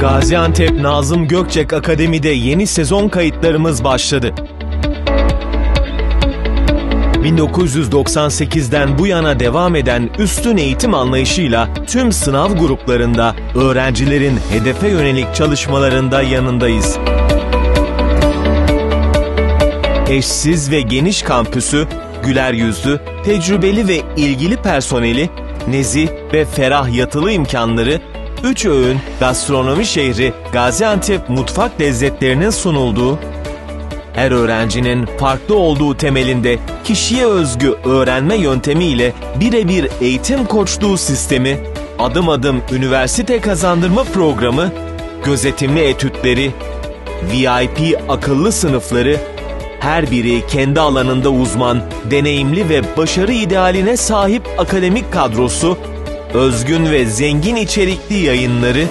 Gaziantep Nazım Gökçek Akademi'de yeni sezon kayıtlarımız başladı. 1998'den bu yana devam eden üstün eğitim anlayışıyla tüm sınav gruplarında öğrencilerin hedefe yönelik çalışmalarında yanındayız. Eşsiz ve geniş kampüsü, güler yüzlü, tecrübeli ve ilgili personeli, nezih ve ferah yatılı imkanları, üç öğün gastronomi şehri Gaziantep mutfak lezzetlerinin sunulduğu, her öğrencinin farklı olduğu temelinde kişiye özgü öğrenme yöntemiyle birebir eğitim koçluğu sistemi, adım adım üniversite kazandırma programı, gözetimli etütleri, VIP akıllı sınıfları, her biri kendi alanında uzman, deneyimli ve başarı idealine sahip akademik kadrosu, özgün ve zengin içerikli yayınları,